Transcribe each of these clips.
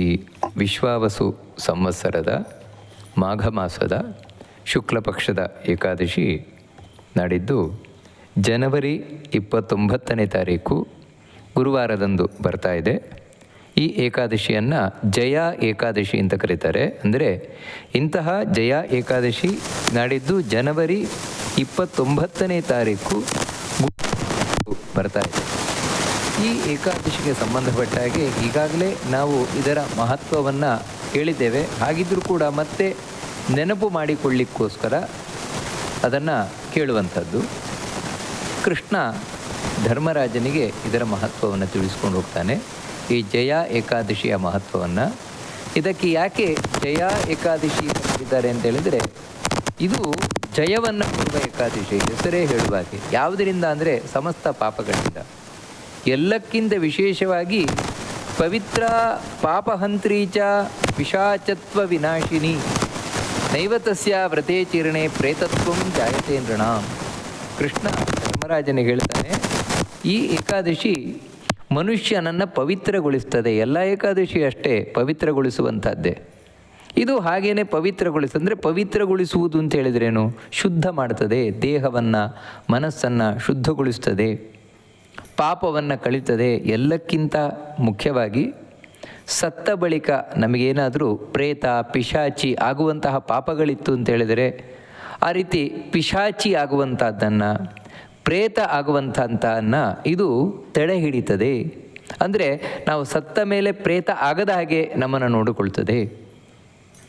ಈ ವಿಶ್ವಾವಸು ಸಂವತ್ಸರದ ಮಾಘ ಮಾಸದ ಶುಕ್ಲ ಪಕ್ಷದ ಏಕಾದಶಿ ನಾಡಿದ್ದು ಜನವರಿ ಇಪ್ಪತ್ತೊಂಬತ್ತನೇ ತಾರೀಕು ಗುರುವಾರದಂದು ಬರ್ತಾ ಇದೆ. ಈ ಏಕಾದಶಿಯನ್ನು ಜಯ ಏಕಾದಶಿ ಅಂತ ಕರೀತಾರೆ. ಅಂದರೆ ಇಂತಹ ಜಯ ಏಕಾದಶಿ ನಾಡಿದ್ದು ಜನವರಿ ಇಪ್ಪತ್ತೊಂಬತ್ತನೇ ತಾರೀಕು ಬರ್ತಾ ಇದೆ. ಈ ಏಕಾದಶಿಗೆ ಸಂಬಂಧಪಟ್ಟ ಹಾಗೆ ಈಗಾಗಲೇ ನಾವು ಇದರ ಮಹತ್ವವನ್ನು ಹೇಳಿದ್ದೇವೆ. ಹಾಗಿದ್ದರೂ ಕೂಡ ಮತ್ತೆ ನೆನಪು ಮಾಡಿಕೊಳ್ಳಿಕ್ಕೋಸ್ಕರ ಅದನ್ನು ಕೇಳುವಂಥದ್ದು. ಕೃಷ್ಣ ಧರ್ಮರಾಜನಿಗೆ ಇದರ ಮಹತ್ವವನ್ನು ತಿಳಿಸ್ಕೊಂಡು ಹೋಗ್ತಾನೆ. ಈ ಜಯ ಏಕಾದಶಿಯ ಮಹತ್ವವನ್ನು. ಇದಕ್ಕೆ ಯಾಕೆ ಜಯ ಏಕಾದಶಿ ಕರೀತಾರೆ ಅಂತ ಹೇಳಿದರೆ, ಇದು ಜಯವನ್ನು ಕೊಡುವ ಏಕಾದಶಿ ಹೆಸರೇ ಹೇಳುವ ಹಾಗೆ. ಯಾವುದರಿಂದ ಅಂದರೆ ಸಮಸ್ತ ಪಾಪಗಳಿಂದ. ಎಲ್ಲಕ್ಕಿಂತ ವಿಶೇಷವಾಗಿ ಪವಿತ್ರ ಪಾಪಹಂತ್ರೀಚ ಪಿಶಾಚತ್ವ ವಿನಾಶಿನಿ. ದೈವತಸ್ಯ ವ್ರತೆ ಚೀರ್ಣೆ ಪ್ರೇತತ್ವಂ ಜಾಯತೆ ಕೃಷ್ಣ ಧರ್ಮರಾಜನಿಗೆ ಹೇಳ್ತಾನೆ, ಈ ಏಕಾದಶಿ ಮನುಷ್ಯನನ್ನು ಪವಿತ್ರಗೊಳಿಸ್ತದೆ. ಎಲ್ಲ ಏಕಾದಶಿ ಅಷ್ಟೇ, ಪವಿತ್ರಗೊಳಿಸುವಂಥದ್ದೇ. ಇದು ಹಾಗೇನೆ ಪವಿತ್ರಗೊಳಿಸ, ಅಂದರೆ ಪವಿತ್ರಗೊಳಿಸುವುದು ಅಂತ ಹೇಳಿದ್ರೇನು? ಶುದ್ಧ ಮಾಡ್ತದೆ ದೇಹವನ್ನು, ಮನಸ್ಸನ್ನು ಶುದ್ಧಗೊಳಿಸ್ತದೆ. ಪಾಪವನ್ನು ಕಳೀತದೆ ಎಲ್ಲಕ್ಕಿಂತ ಮುಖ್ಯವಾಗಿ ಸತ್ತ ಬಳಿಕ ನಮಗೇನಾದರೂ ಪ್ರೇತ, ಪಿಶಾಚಿ ಆಗುವಂತಹ ಪಾಪಗಳಿತ್ತು ಅಂತ ಹೇಳಿದರೆ ಆ ರೀತಿ ಪಿಶಾಚಿ ಆಗುವಂಥದ್ದನ್ನು ಪ್ರೇತ ಆಗುವಂಥದ್ದನ್ನು ಇದು ತಡೆ ಹಿಡಿತದೆ. ಅಂದರೆ ನಾವು ಸತ್ತ ಮೇಲೆ ಪ್ರೇತ ಆಗದ ಹಾಗೆ ನಮ್ಮನ್ನು ನೋಡಿಕೊಳ್ತದೆ.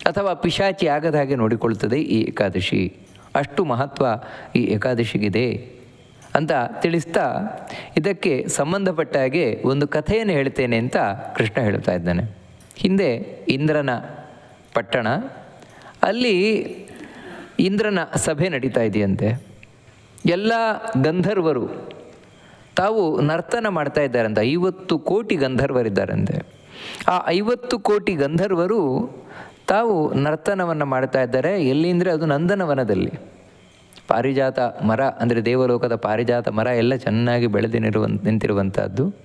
ಅಥವಾ ಪಿಶಾಚಿ ಆಗದ ಹಾಗೆ ನೋಡಿಕೊಳ್ತದೆ ಈ ಏಕಾದಶಿ. ಅಷ್ಟು ಮಹತ್ವ ಈ ಏಕಾದಶಿಗಿದೆ. ಅಂತ ತಿಳಿಸ್ತಾ ಇದಕ್ಕೆ ಸಂಬಂಧಪಟ್ಟ ಹಾಗೆ ಒಂದು ಕಥೆಯನ್ನು ಹೇಳ್ತೇನೆ ಅಂತ ಕೃಷ್ಣ ಹೇಳ್ತಾ ಇದ್ದಾನೆ. ಹಿಂದೆ ಇಂದ್ರನ ಪಟ್ಟಣ, ಅಲ್ಲಿ ಇಂದ್ರನ ಸಭೆ ನಡೀತಾ ಇದೆಯಂತೆ. ಎಲ್ಲ ಗಂಧರ್ವರು ತಾವು ನರ್ತನ ಮಾಡ್ತಾ ಇದ್ದಾರಂತೆ. ಐವತ್ತು ಕೋಟಿ ಗಂಧರ್ವರಿದ್ದಾರಂತೆ. ಆ ಐವತ್ತು ಕೋಟಿ ಗಂಧರ್ವರು ತಾವು ನರ್ತನವನ್ನು ಮಾಡ್ತಾ ಇದ್ದಾರೆ. ಎಲ್ಲಿ ಅಂದರೆ ಅದು ನಂದನವನದಲ್ಲಿ. ಪಾರಿಜಾತ ಮರ, ಅಂದರೆ ದೇವಲೋಕದ ಪಾರಿಜಾತ ಮರ ಎಲ್ಲ ಚೆನ್ನಾಗಿ ಬೆಳೆದು ನಿರುವ ನಿಂತಿರುವಂಥದ್ದು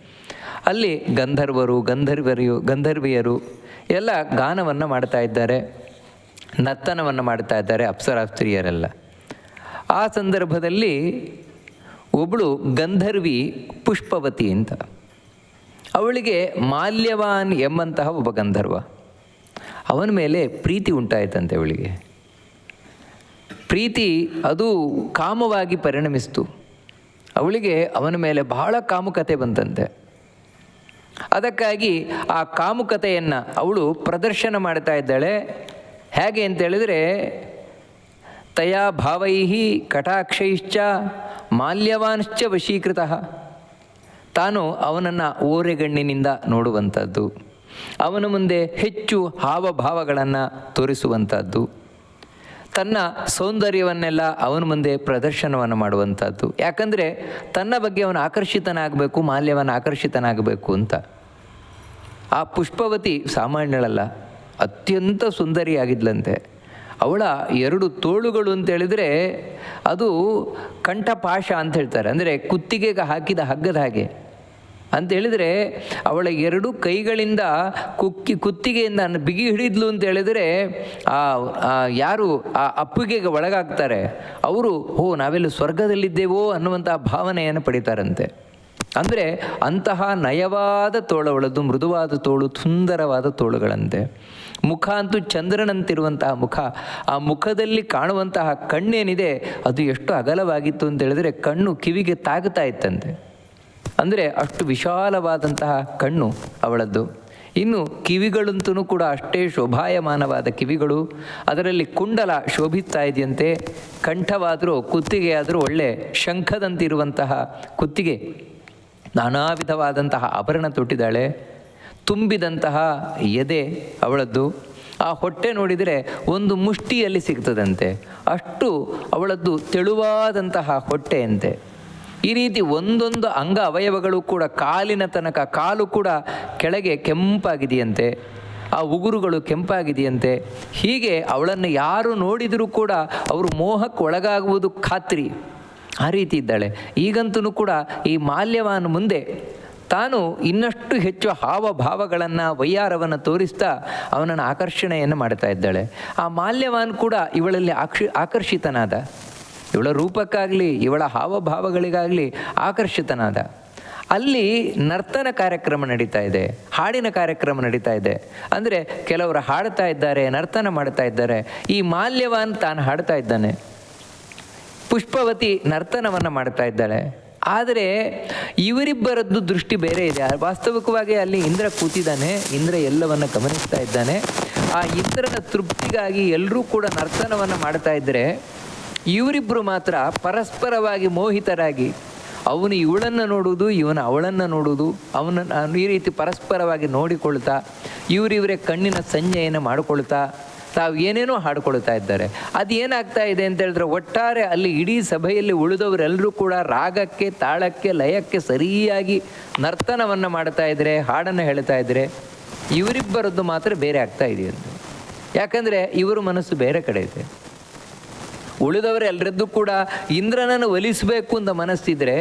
ಅಲ್ಲಿ ಗಂಧರ್ವರು, ಗಂಧರ್ವರಿಯು, ಗಂಧರ್ವಿಯರು ಎಲ್ಲ ಗಾನವನ್ನು ಮಾಡ್ತಾ ಇದ್ದಾರೆ, ನರ್ತನವನ್ನು ಮಾಡ್ತಾ ಇದ್ದಾರೆ ಅಪ್ಸರಾಸ್ತ್ರೀಯರೆಲ್ಲ. ಆ ಸಂದರ್ಭದಲ್ಲಿ ಒಬ್ಬಳು ಗಂಧರ್ವಿ ಪುಷ್ಪವತಿ ಅಂತ. ಅವಳಿಗೆ ಮಾಲ್ಯವಾನ್ ಎಂಬಂತಹ ಒಬ್ಬ ಗಂಧರ್ವ. ಅವನ ಮೇಲೆ ಪ್ರೀತಿ ಉಂಟಾಯಿತಂತೆ ಅವಳಿಗೆ. ಪ್ರೀತಿ ಅದು ಕಾಮವಾಗಿ ಪರಿಣಮಿಸ್ತು. ಅವಳಿಗೆ ಅವನ ಮೇಲೆ ಬಹಳ ಕಾಮುಕತೆ ಬಂತಂತೆ. ಅದಕ್ಕಾಗಿ ಆ ಕಾಮುಕತೆಯನ್ನು ಅವಳು ಪ್ರದರ್ಶನ ಮಾಡ್ತಾ ಇದ್ದಾಳೆ. ಹೇಗೆ ಅಂತೇಳಿದರೆ ತಯಾ ಭಾವೈ ಕಟಾಕ್ಷೈಶ್ಚ ಮಾಲ್ಯವಾನ್ಶ್ಚ ವಶೀಕೃತ. ತಾನು ಅವನನ್ನು ಓರೆಗಣ್ಣಿನಿಂದ ನೋಡುವಂಥದ್ದು ಅವನ ಮುಂದೆ ಹೆಚ್ಚು ಹಾವಭಾವಗಳನ್ನು ತೋರಿಸುವಂಥದ್ದು ತನ್ನ ಸೌಂದರ್ಯವನ್ನೆಲ್ಲ ಅವನ ಮುಂದೆ ಪ್ರದರ್ಶನವನ್ನು ಮಾಡುವಂಥದ್ದು. ಯಾಕಂದರೆ ತನ್ನ ಬಗ್ಗೆ ಅವನು ಆಕರ್ಷಿತನಾಗಬೇಕು, ಮಾಲ್ಯವನ್ನು ಆಕರ್ಷಿತನಾಗಬೇಕು ಅಂತ. ಆ ಪುಷ್ಪವತಿ ಸಾಮಾನ್ಯಳಲ್ಲ, ಅತ್ಯಂತ ಸುಂದರಿಯಾಗಿದ್ಲಂತೆ. ಅವಳ ಎರಡು ತೋಳುಗಳು ಅಂತೇಳಿದರೆ ಅದು ಕಂಠಪಾಶ ಅಂತ ಹೇಳ್ತಾರೆ. ಅಂದರೆ ಕುತ್ತಿಗೆಗೆ ಹಾಕಿದ ಹಗ್ಗದ ಹಾಗೆ. ಅಂತ ಹೇಳಿದರೆ ಅವಳ ಎರಡು ಕೈಗಳಿಂದ ಕುಕ್ಕಿ, ಕುತ್ತಿಗೆಯಿಂದ ಬಿಗಿ ಹಿಡಿದ್ಲು ಅಂತ ಹೇಳಿದರೆ ಆ ಆ, ಯಾರು ಆ ಅಪ್ಪುಗೆಗೆ ಒಳಗಾಗ್ತಾರೆ. ಅವರು, ಓ, ನಾವೆಲ್ಲ ಸ್ವರ್ಗದಲ್ಲಿದ್ದೇವೋ ಅನ್ನುವಂಥ ಭಾವನೆಯನ್ನು ಪಡಿತಾರಂತೆ. ಅಂದರೆ ಅಂತಹ ನಯವಾದ ತೋಳವಳದು ಮೃದುವಾದ ತೋಳು, ಸುಂದರವಾದ ತೋಳುಗಳಂತೆ. ಮುಖ ಅಂತೂ ಚಂದ್ರನಂತಿರುವಂತಹ ಮುಖ. ಆ ಮುಖದಲ್ಲಿ ಕಾಣುವಂತಹ ಕಣ್ಣೇನಿದೆ, ಅದು ಎಷ್ಟು ಅಗಲವಾಗಿತ್ತು ಅಂತ ಹೇಳಿದರೆ ಕಣ್ಣು ಕಿವಿಗೆ ತಾಗುತ್ತಾ ಇತ್ತಂತೆ. ಅಂದರೆ ಅಷ್ಟು ವಿಶಾಲವಾದಂತಹ ಕಣ್ಣು ಅವಳದ್ದು. ಇನ್ನು ಕಿವಿಗಳಂತೂ ಕೂಡ ಅಷ್ಟೇ ಶೋಭಾಯಮಾನವಾದ ಕಿವಿಗಳು. ಅದರಲ್ಲಿ ಕುಂಡಲ ಶೋಭಿಸ್ತಾ ಇದೆಯಂತೆ. ಕಂಠವಾದರೂ ಕುತ್ತಿಗೆಯಾದರೂ ಒಳ್ಳೆ ಶಂಖದಂತಿರುವಂತಹ ಕುತ್ತಿಗೆ. ನಾನಾ ವಿಧವಾದಂತಹ ಆಭರಣ ತೊಟ್ಟಿದ್ದಾಳೆ. ತುಂಬಿದಂತಹ ಎದೆ ಅವಳದ್ದು. ಆ ಹೊಟ್ಟೆ ನೋಡಿದರೆ ಒಂದು ಮುಷ್ಟಿಯಲ್ಲಿ ಸಿಗ್ತದಂತೆ. ಅಷ್ಟು ಅವಳದ್ದು ತೆಳುವಾದಂತಹ ಹೊಟ್ಟೆಯಂತೆ. ಈ ರೀತಿ ಒಂದೊಂದು ಅಂಗ ಅವಯವಗಳು ಕೂಡ ಕಾಲಿನ ತನಕ ಕಾಲು ಕೂಡ ಕೆಳಗೆ ಕೆಂಪಾಗಿದೆಯಂತೆ, ಆ ಉಗುರುಗಳು ಕೆಂಪಾಗಿದೆಯಂತೆ. ಹೀಗೆ ಅವಳನ್ನು ಯಾರು ನೋಡಿದರೂ ಕೂಡ ಅವರು ಮೋಹಕ್ಕೆ ಒಳಗಾಗುವುದು ಖಾತ್ರಿ. ಆ ರೀತಿ ಇದ್ದಾಳೆ. ಈಗಂತೂ ಕೂಡ ಈ ಮಾಲ್ಯವಾನ್ ಮುಂದೆ ತಾನು ಇನ್ನಷ್ಟು ಹೆಚ್ಚು ಹಾವಭಾವಗಳನ್ನು, ವೈಯಾರವನ್ನು ತೋರಿಸ್ತಾ ಅವನನ್ನು ಆಕರ್ಷಣೆಯನ್ನು ಮಾಡ್ತಾ ಇದ್ದಾಳೆ. ಆ ಮಾಲ್ಯವಾನ್ ಕೂಡ ಇವಳಲ್ಲಿ ಆಕ್ಷಿ, ಆಕರ್ಷಿತನಾದ. ಇವಳ ರೂಪಕ್ಕಾಗಲಿ, ಇವಳ ಹಾವಭಾವಗಳಿಗಾಗಲಿ ಆಕರ್ಷಿತನಾದ. ಅಲ್ಲಿ ನರ್ತನ ಕಾರ್ಯಕ್ರಮ ನಡೀತಾ ಇದೆ, ಹಾಡಿನ ಕಾರ್ಯಕ್ರಮ ನಡೀತಾ ಇದೆ. ಅಂದರೆ ಕೆಲವರು ಹಾಡ್ತಾ ಇದ್ದಾರೆ, ನರ್ತನ ಮಾಡ್ತಾ ಇದ್ದಾರೆ, ಈ ಮಾಲ್ಯವಾನ್ ತಾನು ಹಾಡ್ತಾ ಇದ್ದಾನೆ. ಪುಷ್ಪವತಿ ನರ್ತನವನ್ನು ಮಾಡ್ತಾ ಇದ್ದಾಳೆ. ಆದರೆ ಇವರಿಬ್ಬರದ್ದು ದೃಷ್ಟಿ ಬೇರೆ ಇದೆ. ವಾಸ್ತವಿಕವಾಗಿ ಅಲ್ಲಿ ಇಂದ್ರ ಕೂತಿದ್ದಾನೆ, ಇಂದ್ರ ಎಲ್ಲವನ್ನು ಗಮನಿಸ್ತಾ ಇದ್ದಾನೆ. ಆ ಇಂದ್ರನ ತೃಪ್ತಿಗಾಗಿ ಎಲ್ಲರೂ ಕೂಡ ನರ್ತನವನ್ನು ಮಾಡ್ತಾ ಇದ್ದರೆ ಇವರಿಬ್ಬರು ಮಾತ್ರ ಪರಸ್ಪರವಾಗಿ ಮೋಹಿತರಾಗಿ, ಅವನು ಇವಳನ್ನು ನೋಡುವುದು, ಇವನ ಅವಳನ್ನು ನೋಡುವುದು ಅವನನ್ನು ಈ ರೀತಿ ಪರಸ್ಪರವಾಗಿ ನೋಡಿಕೊಳ್ತಾ, ಇವರಿವರೇ ಕಣ್ಣಿನ ಸಂಜೆಯನ್ನು ಮಾಡಿಕೊಳ್ತಾ, ತಾವು ಏನೇನೋ ಹಾಡ್ಕೊಳ್ತಾ ಇದ್ದಾರೆ. ಅದು ಏನಾಗ್ತಾ ಇದೆ ಅಂತ ಹೇಳಿದ್ರೆ ಒಟ್ಟಾರೆ ಅಲ್ಲಿ ಇಡೀ ಸಭೆಯಲ್ಲಿ ಉಳಿದವರೆಲ್ಲರೂ ಕೂಡ ರಾಗಕ್ಕೆ, ತಾಳಕ್ಕೆ, ಲಯಕ್ಕೆ ಸರಿಯಾಗಿ ನರ್ತನವನ್ನು ಮಾಡ್ತಾ ಇದ್ದರೆ ಹಾಡನ್ನು ಹೇಳ್ತಾ ಇದ್ದರೆ ಇವರಿಬ್ಬರದ್ದು ಮಾತ್ರ ಬೇರೆ ಆಗ್ತಾ ಇದೆಯಂತೆ. ಯಾಕಂದರೆ ಇವರು ಮನಸ್ಸು ಬೇರೆ ಕಡೆ ಇದೆ. ಉಳಿದವರೆಲ್ಲರದ್ದು ಕೂಡ ಇಂದ್ರನನ್ನು ಒಲಿಸಬೇಕು ಅಂತ ಮನಸ್ಸಿದ್ರೆ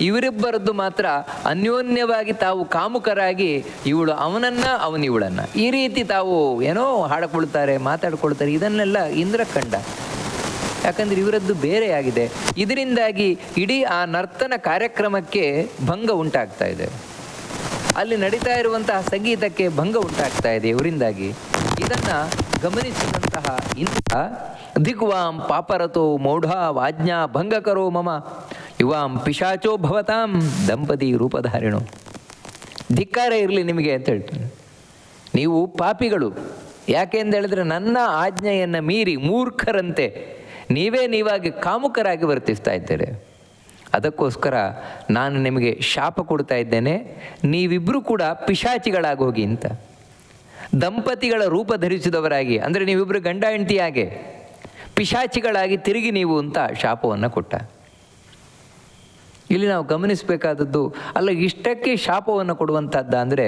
ಇವರಿಬ್ಬರದ್ದು ಮಾತ್ರ ಅನ್ಯೋನ್ಯವಾಗಿ ತಾವು ಕಾಮುಕರಾಗಿ ಇವಳು ಅವನನ್ನ, ಅವನು ಇವಳನ್ನ. ಈ ರೀತಿ ತಾವು ಏನೋ ಹಾಡಿಕೊಳ್ತಾರೆ, ಮಾತಾಡ್ಕೊಳ್ತಾರೆ, ಇದನ್ನೆಲ್ಲ ಇಂದ್ರ ಕಂಡ ಯಾಕಂದ್ರೆ ಇವರದ್ದು ಬೇರೆಯಾಗಿದೆ. ಇದರಿಂದಾಗಿ ಇಡೀ ಆ ನರ್ತನ ಕಾರ್ಯಕ್ರಮಕ್ಕೆ ಭಂಗ ಉಂಟಾಗ್ತಾ ಇದೆ. ಅಲ್ಲಿ ನಡೀತಾ ಇರುವಂತಹ ಸಂಗೀತಕ್ಕೆ ಭಂಗ ಉಂಟಾಗ್ತಾ ಇದೆ ಇವರಿಂದಾಗಿ. ಇದನ್ನ ಗಮನಿಸಿದಂತಹ ಇಂದ್ರ ದಿಗ್ವಾಂ ಪಾಪರತೋ ಮೌಢ ವಾಜ್ಞಾ ಭಂಗಕರೋ ಮಮ. ಯುವಾಂ ಪಿಶಾಚೋ ಭವತಾಂ ದಂಪತಿ ರೂಪಧಾರಿಣೋ. ಧಿಕ್ಕಾರ ಇರಲಿ ನಿಮಗೆ ಅಂತ ಹೇಳ್ತಾನೆ. ನೀವು ಪಾಪಿಗಳು, ಯಾಕೆ ಅಂತ ಹೇಳಿದ್ರೆ ನನ್ನ ಆಜ್ಞೆಯನ್ನು ಮೀರಿ ಮೂರ್ಖರಂತೆ, ನೀವೇ ನೀವಾಗಿ ಕಾಮುಕರಾಗಿ ವರ್ತಿಸ್ತಾ ಇದ್ದೀರಿ. ಅದಕ್ಕೋಸ್ಕರ ನಾನು ನಿಮಗೆ ಶಾಪ ಕೊಡ್ತಾ ಇದ್ದೇನೆ ನೀವಿಬ್ಬರೂ ಕೂಡ ಪಿಶಾಚಿಗಳಾಗೋಗಿ ಅಂತ. ದಂಪತಿಗಳ ರೂಪ ಧರಿಸಿದವರಾಗಿ, ಅಂದರೆ ನೀವಿಬ್ಬರು ಗಂಡ ಹೆಂಡತಿಯಾಗೆ ಪಿಶಾಚಿಗಳಾಗಿ ತಿರುಗಿ ನೀವು ಅಂತ ಶಾಪವನ್ನು ಕೊಟ್ಟ. ಇಲ್ಲಿ ನಾವು ಗಮನಿಸಬೇಕಾದದ್ದು, ಅಲ್ಲ ಇಷ್ಟಕ್ಕೆ ಶಾಪವನ್ನು ಕೊಡುವಂಥದ್ದ ಅಂದರೆ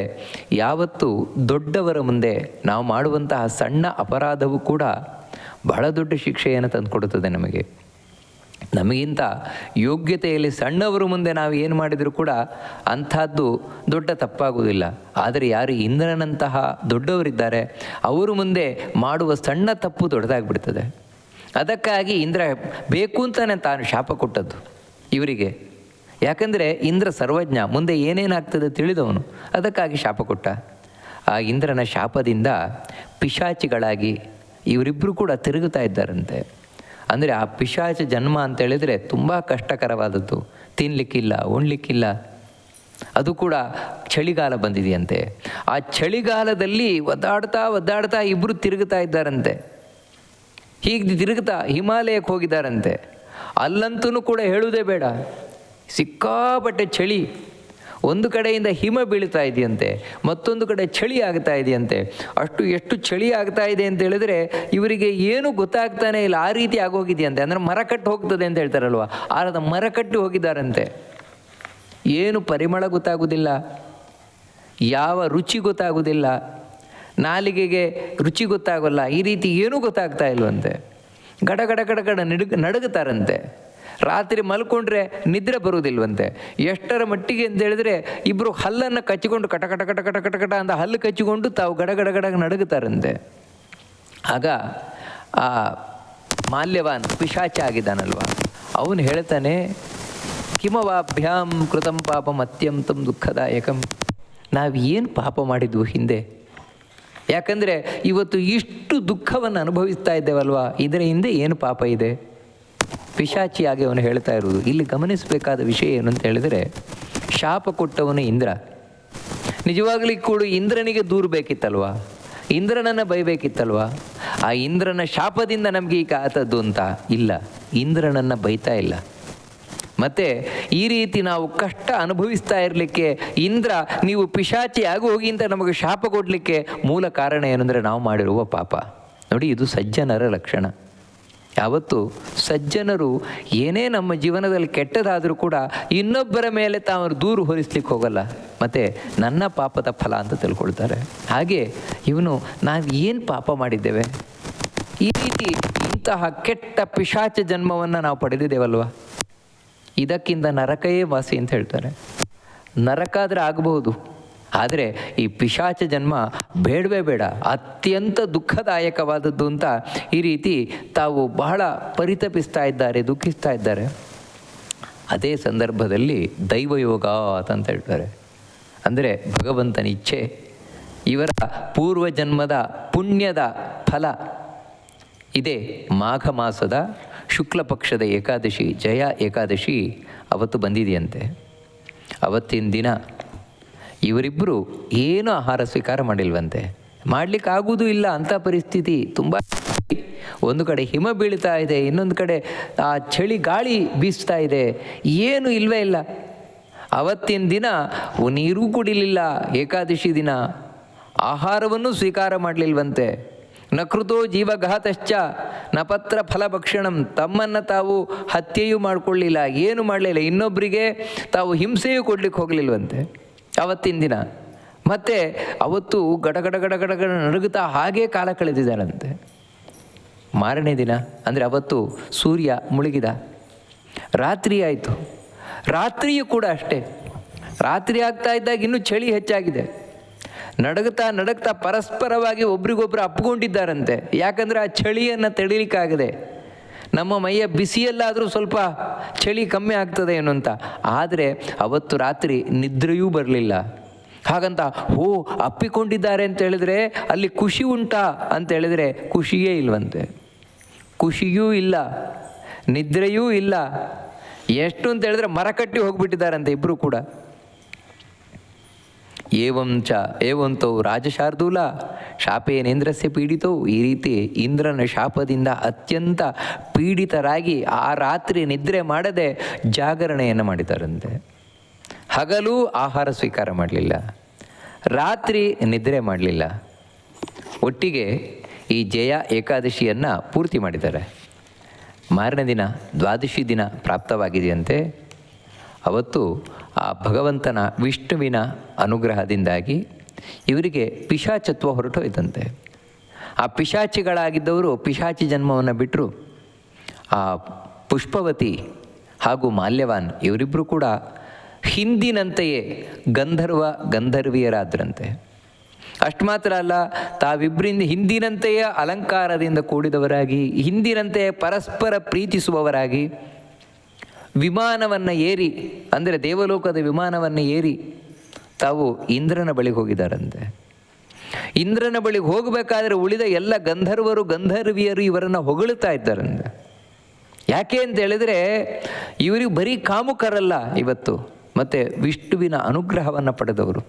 ಯಾವತ್ತು ದೊಡ್ಡವರ ಮುಂದೆ ನಾವು ಮಾಡುವಂತಹ ಸಣ್ಣ ಅಪರಾಧವು ಕೂಡ ಬಹಳ ದೊಡ್ಡ ಶಿಕ್ಷೆಯನ್ನು ತಂದುಕೊಡುತ್ತದೆ ನಮಗೆ. ನಮಗಿಂತ ಯೋಗ್ಯತೆಯಲ್ಲಿ ಸಣ್ಣವರು ಮುಂದೆ ನಾವು ಏನು ಮಾಡಿದರೂ ಕೂಡ ಅಂಥದ್ದು ದೊಡ್ಡ ತಪ್ಪಾಗುವುದಿಲ್ಲ. ಆದರೆ ಯಾರು ಇಂದ್ರನಂತಹ ದೊಡ್ಡವರಿದ್ದಾರೆ, ಅವರು ಮುಂದೆ ಮಾಡುವ ಸಣ್ಣ ತಪ್ಪು ದೊಡ್ಡದಾಗ್ಬಿಡ್ತದೆ. ಅದಕ್ಕಾಗಿ ಇಂದ್ರ ಬೇಕು ಅಂತಾನೆ ತಾನು ಶಾಪ ಕೊಟ್ಟದ್ದು ಇವರಿಗೆ. ಯಾಕಂದರೆ ಇಂದ್ರ ಸರ್ವಜ್ಞ, ಮುಂದೆ ಏನೇನಾಗ್ತದೆ ತಿಳಿದವನು, ಅದಕ್ಕಾಗಿ ಶಾಪ ಕೊಟ್ಟ. ಆ ಇಂದ್ರನ ಶಾಪದಿಂದ ಪಿಶಾಚಿಗಳಾಗಿ ಇವರಿಬ್ಬರು ಕೂಡ ತಿರುಗುತ್ತಾ ಇದ್ದಾರಂತೆ. ಅಂದರೆ ಆ ಪಿಶಾಚ ಜನ್ಮ ಅಂತ ಹೇಳಿದರೆ ತುಂಬ ಕಷ್ಟಕರವಾದದ್ದು. ತಿನ್ನಲಿಕ್ಕಿಲ್ಲ ಉಣ್ಲಿಕ್ಕಿಲ್ಲ. ಅದು ಕೂಡ ಚಳಿಗಾಲ ಬಂದಿದೆಯಂತೆ. ಆ ಚಳಿಗಾಲದಲ್ಲಿ ಒದ್ದಾಡ್ತಾ ಒದ್ದಾಡ್ತಾ ಇಬ್ಬರು ತಿರುಗುತ್ತಾ ಇದ್ದಾರಂತೆ. ಹೀಗೆ ತಿರುಗುತ್ತಾ ಹಿಮಾಲಯಕ್ಕೆ ಹೋಗಿದ್ದಾರಂತೆ. ಅಲ್ಲಂತೂ ಕೂಡ ಹೇಳುವುದೇ ಬೇಡ. ಸಿಕ್ಕಾಪಟ್ಟೆ ಚಳಿ. ಒಂದು ಕಡೆಯಿಂದ ಹಿಮ ಬೀಳ್ತಾ ಇದೆಯಂತೆ, ಮತ್ತೊಂದು ಕಡೆ ಚಳಿ ಆಗ್ತಾ ಇದೆಯಂತೆ. ಅಷ್ಟು ಎಷ್ಟು ಚಳಿ ಆಗ್ತಾ ಇದೆ ಅಂತ ಹೇಳಿದ್ರೆ ಇವರಿಗೆ ಏನು ಗೊತ್ತಾಗ್ತಾನೆ ಇಲ್ಲ, ಆ ರೀತಿ ಆಗೋಗಿದೆಯಂತೆ. ಅಂದರೆ ಮರ ಕಟ್ಟು ಹೋಗ್ತದೆ ಅಂತ ಹೇಳ್ತಾರಲ್ವ? ಆರದ ಮರ ಕಟ್ಟಿ ಹೋಗಿದ್ದಾರಂತೆ. ಏನು ಪರಿಮಳ ಗೊತ್ತಾಗೋದಿಲ್ಲ, ಯಾವ ರುಚಿ ಗೊತ್ತಾಗೋದಿಲ್ಲ, ನಾಲಿಗೆಗೆ ರುಚಿ ಗೊತ್ತಾಗೋಲ್ಲ, ಈ ರೀತಿ ಏನೂ ಗೊತ್ತಾಗ್ತಾ ಇಲ್ವಂತೆ. ಗಡ ಗಡ ಗಡ ಗಡ ನಡುಗ ನಡುಗುತ್ತಾರಂತೆ. ರಾತ್ರಿ ಮಲ್ಕೊಂಡ್ರೆ ನಿದ್ರೆ ಬರುವುದಿಲ್ವಂತೆ. ಎಷ್ಟರ ಮಟ್ಟಿಗೆ ಅಂತ ಹೇಳಿದ್ರೆ ಇಬ್ಬರು ಹಲ್ಲನ್ನು ಕಚ್ಚಿಕೊಂಡು ಕಟ ಕಟ ಕಟ ಕಟ ಕಟ ಕಟ ಅಂತ ಹಲ್ಲು ಕಚ್ಚಿಕೊಂಡು ತಾವು ಗಡ ಗಡ ಗಡ ನಡುಗುತ್ತಾರಂತೆ. ಆಗ ಆ ಮಾಲ್ಯವಾನ್ ಪಿಶಾಚ ಆಗಿದ್ದಾನಲ್ವ. ಅವನು ಹೇಳ್ತಾನೆ, ಕಿಮವಾಭ್ಯಾಂ ಕೃತಂ ಪಾಪಂ ಅತ್ಯಂತಂ ದುಃಖದಾಯಕಂ. ನಾವು ಏನು ಪಾಪ ಮಾಡಿದ್ವು ಹಿಂದೆ? ಯಾಕಂದರೆ ಇವತ್ತು ಇಷ್ಟು ದುಃಖವನ್ನು ಅನುಭವಿಸ್ತಾ ಇದ್ದೇವಲ್ವಾ? ಇದರ ಹಿಂದೆ ಏನು ಪಾಪ ಇದೆ? ಪಿಶಾಚಿಯಾಗಿ ಅವನು ಹೇಳ್ತಾ ಇರುವುದು. ಇಲ್ಲಿ ಗಮನಿಸಬೇಕಾದ ವಿಷಯ ಏನು ಅಂತ ಹೇಳಿದರೆ, ಶಾಪ ಕೊಟ್ಟವನು ಇಂದ್ರ. ನಿಜವಾಗ್ಲಿ ಕೂಡ ಇಂದ್ರನಿಗೆ ದೂರ ಬೇಕಿತ್ತಲ್ವಾ? ಇಂದ್ರನನ್ನು ಬೈಬೇಕಿತ್ತಲ್ವಾ? ಆ ಇಂದ್ರನ ಶಾಪದಿಂದ ನಮಗೆ ಈಗ ಆತದ್ದು ಅಂತ ಇಲ್ಲ. ಇಂದ್ರನನ್ನು ಬೈತಾ ಇಲ್ಲ. ಮತ್ತೆ ಈ ರೀತಿ ನಾವು ಕಷ್ಟ ಅನುಭವಿಸ್ತಾ ಇರಲಿಕ್ಕೆ ಇಂದ್ರ ನೀವು ಪಿಶಾಚಿ ಆಗಿ ಹೋಗಿ ಅಂತ ನಮಗೆ ಶಾಪ ಕೊಡಲಿಕ್ಕೆ ಮೂಲ ಕಾರಣ ಏನಂದರೆ ನಾವು ಮಾಡಿರುವ ಪಾಪ. ನೋಡಿ, ಇದು ಸಜ್ಜನರ ಲಕ್ಷಣ. ಯಾವತ್ತು ಸಜ್ಜನರು ಏನೇ ನಮ್ಮ ಜೀವನದಲ್ಲಿ ಕೆಟ್ಟದಾದರೂ ಕೂಡ ಇನ್ನೊಬ್ಬರ ಮೇಲೆ ತಾವು ದೂರು ಹೊರಿಸ್ಲಿಕ್ಕೆ ಹೋಗಲ್ಲ. ಮತ್ತು ನನ್ನ ಪಾಪದ ಫಲ ಅಂತ ತಿಳ್ಕೊಳ್ತಾರೆ. ಹಾಗೆ ಇವನು ನಾವು ಏನು ಪಾಪ ಮಾಡಿದ್ದೇವೆ? ಈ ರೀತಿ ಇಂತಹ ಕೆಟ್ಟ ಪಿಶಾಚ ಜನ್ಮವನ್ನು ನಾವು ಪಡೆದಿದ್ದೇವಲ್ವಾ? ಇದಕ್ಕಿಂತ ನರಕಯೇ ವಾಸಿ ಅಂತ ಹೇಳ್ತಾರೆ. ನರಕ ಆಗಬಹುದು. ಆದರೆ ಈ ಪಿಶಾಚ ಜನ್ಮ ಬೇಡವೇ ಬೇಡ, ಅತ್ಯಂತ ದುಃಖದಾಯಕವಾದದ್ದು ಅಂತ ಈ ರೀತಿ ತಾವು ಬಹಳ ಪರಿತಪಿಸ್ತಾ ಇದ್ದಾರೆ, ದುಃಖಿಸ್ತಾ ಇದ್ದಾರೆ. ಅದೇ ಸಂದರ್ಭದಲ್ಲಿ ದೈವಯೋಗ ಅಂತ ಹೇಳ್ತಾರೆ. ಅಂದರೆ ಭಗವಂತನ ಇಚ್ಛೆ, ಇವರ ಪೂರ್ವ ಜನ್ಮದ ಪುಣ್ಯದ ಫಲ. ಇದೇ ಮಾಘ ಮಾಸದ ಶುಕ್ಲ ಪಕ್ಷದ ಏಕಾದಶಿ, ಜಯ ಏಕಾದಶಿ ಅವತ್ತು ಬಂದಿದೆಯಂತೆ. ಅವತ್ತಿನ ದಿನ ಇವರಿಬ್ಬರು ಏನು ಆಹಾರ ಸ್ವೀಕಾರ ಮಾಡಿಲ್ವಂತೆ. ಮಾಡ್ಲಿಕ್ಕೆ ಆಗುವುದೂ ಇಲ್ಲ, ಅಂಥ ಪರಿಸ್ಥಿತಿ ತುಂಬ ಒಂದು ಕಡೆ ಹಿಮ ಬೀಳ್ತಾ ಇದೆ, ಇನ್ನೊಂದು ಕಡೆ ಆ ಚಳಿ ಗಾಳಿ ಬೀಸ್ತಾ ಇದೆ, ಏನು ಇಲ್ವೇ ಇಲ್ಲ. ಅವತ್ತಿನ ದಿನ ನೀರೂ ಕುಡಿಲಿಲ್ಲ, ಏಕಾದಶಿ ದಿನ. ಆಹಾರವನ್ನು ಸ್ವೀಕಾರ ಮಾಡಲಿಲ್ವಂತೆ. ನಕೃತೋ ಜೀವಘಾತಶ್ಚ ನಪತ್ರ ಫಲಭಕ್ಷಣಂ ತಮ್ಮನ್ನು ತಾವು ಹತ್ಯೆಯೂ ಮಾಡಿಕೊಳ್ಳಿಲ್ಲ, ಏನು ಮಾಡಲಿಲ್ಲ ಇನ್ನೊಬ್ಬರಿಗೆ ತಾವು ಹಿಂಸೆಯೂ ಕೊಡ್ಲಿಕ್ಕೆ ಹೋಗಲಿಲ್ವಂತೆ. ಅವತ್ತಿನ ದಿನ. ಮತ್ತೆ ಅವತ್ತು ಗಡಗಡ ಗಡಗಡ ಗಡ ನಡುಗುತ್ತಾ ಹಾಗೇ ಕಾಲ ಕಳೆದಿದ್ದಾನಂತೆ ಮಾರನೇ ದಿನ, ಅಂದರೆ ಅವತ್ತು ಸೂರ್ಯ ಮುಳುಗಿದ. ರಾತ್ರಿ ಆಯಿತು. ರಾತ್ರಿಯೂ ಕೂಡ ಅಷ್ಟೇ. ರಾತ್ರಿ ಆಗ್ತಾ ಇದ್ದಾಗ ಇನ್ನೂ ಚಳಿ ಹೆಚ್ಚಾಗಿದೆ. ನಡಗುತ್ತಾ ನಡಗ್ತಾ ಪರಸ್ಪರವಾಗಿ ಒಬ್ರಿಗೊಬ್ರು ಅಪ್ಕೊಂಡಿದ್ದಾರಂತೆ ಯಾಕಂದರೆ ಆ ಚಳಿಯನ್ನು ತಡಿಲಿಕ್ಕಾಗದೆ ನಮ್ಮ ಮೈಯ ಬಿಸಿಯಲ್ಲಾದರೂ ಸ್ವಲ್ಪ ಚಳಿ ಕಮ್ಮಿ ಆಗ್ತದೆ ಏನು ಅಂತ ಆದರೆ ಅವತ್ತು ರಾತ್ರಿ ನಿದ್ರೆಯೂ ಬರಲಿಲ್ಲ. ಹಾಗಂತ ಓ ಅಪ್ಪಿಕೊಂಡಿದ್ದಾರೆ ಅಂತ ಹೇಳಿದ್ರೆ ಅಲ್ಲಿ ಖುಷಿ ಉಂಟಾ? ಅಂತ ಹೇಳಿದ್ರೆ, ಖುಷಿಯೇ ಇಲ್ವಂತೆ. ಖುಷಿಯೂ ಇಲ್ಲ, ನಿದ್ರೆಯೂ ಇಲ್ಲ. ಎಷ್ಟು ಅಂತ ಹೇಳಿದ್ರೆ ಮರಕಟ್ಟಿ ಹೋಗ್ಬಿಟ್ಟಿದ್ದಾರಂತೆ ಇಬ್ಬರು ಕೂಡ. ಏವಂಚ ಏವಂತೋ ರಾಜಶಾರ್ದೂಲ. ಶಾಪೇನೇಂದ್ರಸ್ಯ ಪೀಡಿತೋ. ಈ ರೀತಿ ಇಂದ್ರನ ಶಾಪದಿಂದ ಅತ್ಯಂತ ಪೀಡಿತರಾಗಿ ಆ ರಾತ್ರಿ ನಿದ್ರೆ ಮಾಡದೆ ಜಾಗರಣೆಯನ್ನು ಮಾಡಿದಾರಂತೆ. ಹಗಲು ಆಹಾರ ಸ್ವೀಕಾರ ಮಾಡಲಿಲ್ಲ. ರಾತ್ರಿ ನಿದ್ರೆ ಮಾಡಲಿಲ್ಲ. ಒಟ್ಟಿಗೆ ಈ ಜಯ ಏಕಾದಶಿಯನ್ನು ಪೂರ್ತಿ ಮಾಡಿದ್ದಾರೆ. ಮಾರನೇ ದಿನ ದ್ವಾದಶಿ ದಿನ ಪ್ರಾಪ್ತವಾಗಿದೆಯಂತೆ. ಅವತ್ತು ಆ ಭಗವಂತನ ವಿಷ್ಣುವಿನ ಅನುಗ್ರಹದಿಂದಾಗಿ ಇವರಿಗೆ ಪಿಶಾಚತ್ವ ಹೊರಟೋಯ್ತಂತೆ. ಆ ಪಿಶಾಚಿಗಳಾಗಿದ್ದವರು ಪಿಶಾಚಿ ಜನ್ಮವನ್ನು ಬಿಟ್ಟರು ಆ ಪುಷ್ಪವತಿ ಹಾಗೂ ಮಾಲ್ಯವಾನ್ ಇವರಿಬ್ಬರು ಕೂಡ ಹಿಂದಿನಂತೆಯೇ ಗಂಧರ್ವ ಗಂಧರ್ವಿಯರಾದ್ರಂತೆ. ಅಷ್ಟು ಮಾತ್ರ ಅಲ್ಲ ತಾವಿಬ್ಬರಿಂದ ಹಿಂದಿನಂತೆಯೇ ಅಲಂಕಾರದಿಂದ ಕೂಡಿದವರಾಗಿ, ಹಿಂದಿನಂತೆಯೇ ಪರಸ್ಪರ ಪ್ರೀತಿಸುವವರಾಗಿ ವಿಮಾನವನ್ನು ಏರಿ, ಅಂದರೆ ದೇವಲೋಕದ ವಿಮಾನವನ್ನು ಏರಿ ತಾವು ಇಂದ್ರನ ಬಳಿಗೆ ಹೋಗಿದ್ದಾರಂತೆ ಇಂದ್ರನ ಬಳಿಗೆ ಹೋಗಬೇಕಾದ್ರೆ ಉಳಿದ ಎಲ್ಲ ಗಂಧರ್ವರು, ಗಂಧರ್ವಿಯರು ಇವರನ್ನು ಹೊಗಳುತ್ತಾ ಇದ್ದಾರಂತೆ. ಯಾಕೆ ಅಂತ ಹೇಳಿದರೆ, ಇವರಿಗೆ ಬರೀ ಕಾಮುಕರಲ್ಲ ಇವತ್ತು, ಮತ್ತು ವಿಷ್ಣುವಿನ ಅನುಗ್ರಹವನ್ನು ಪಡೆದವರು.